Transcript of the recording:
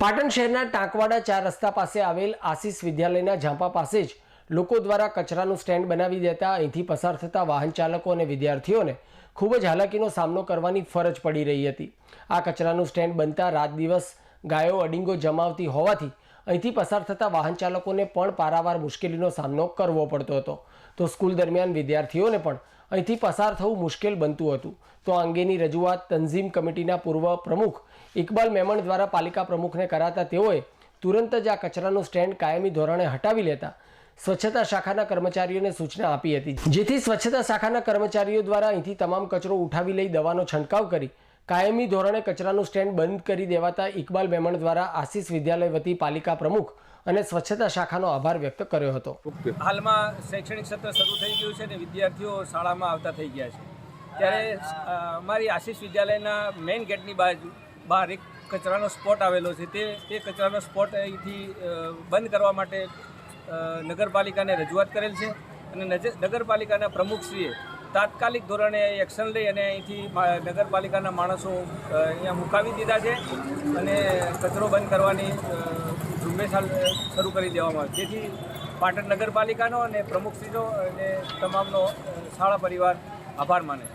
પાટણ શહેરના ટાંકવાડા ચાર રસ્તા પાસે આવેલ આશીષ વિદ્યાલયના ઝાંપા પાસે જ લોકો દ્વારા કચરાનું સ્ટેન્ડ બનાવી દેતા અહીંથી પસાર થતા વાહન ચાલકો અને વિદ્યાર્થીઓને ખૂબ જ હાલાકીનો સામનો કરવાની ફરજ પડી રહી હતી. આ કચરાનું સ્ટેન્ડ બનતા રાત દિવસ ગાયો અડીંગો જમાવતી હોવાથી અહીંથી પસાર થતા વાહન ચાલકોને પણ પારાવાર મુશ્કેલીનો સામનો કરવો પડતો હતો. તો સ્કૂલ દરમિયાન વિદ્યાર્થીઓને પણ અહીંથી પસાર થવું મુશ્કેલ બનતું હતું. તો આ અંગેની રજૂઆત તંઝીમ કમિટીના પૂર્વ પ્રમુખ ઇકબાલ મેમણ દ્વારા પાલિકા પ્રમુખને કરાતા તેઓએ તુરંત જ આ કચરાનું સ્ટેન્ડ કાયમી ધોરણે હટાવી લેતા સ્વચ્છતા શાખાના કર્મચારીઓને સૂચના આપી હતી. જેથી સ્વચ્છતા શાખાના કર્મચારીઓ દ્વારા અહીંથી તમામ કચરો ઉઠાવી લઈ દવાનો છંટકાવ કરી કાયમી ધોરણે કચરાનું સ્ટેન્ડ બંધ કરી દેવાતા ઇકબાલ મેમણ દ્વારા આશીષ વિદ્યાલય વતી પાલિકા પ્રમુખ અને સ્વચ્છતા શાખાનો આભાર વ્યક્ત કર્યો હતો. હાલમાં શૈક્ષણિક સત્ર શરૂ થઈ ગયું છે અને વિદ્યાર્થીઓ શાળામાં આવતા થઈ ગયા છે. ત્યારે અમારી આશીષ વિદ્યાલયના મેઇન ગેટની બાજુ બહાર એક કચરાનો સ્પોટ આવેલો છે. તે તે કચરાનો સ્પોટ અહીંથી બંધ કરવા માટે નગરપાલિકાને રજૂઆત કરેલ છે અને નગરપાલિકાના પ્રમુખશ્રીએ તાત્કાલિક ધોરણે એક્શન લઈ અને અહીંથી નગરપાલિકાના માણસો અહીંયા મુકાવી દીધા છે અને કચરો બંધ કરવાની ઝુંબેશ શરૂ કરી દેવામાં આવી. જેથી પાટણ નગરપાલિકાનો અને પ્રમુખશ્રીનો અને તમામનો શાળા પરિવાર આભાર માને.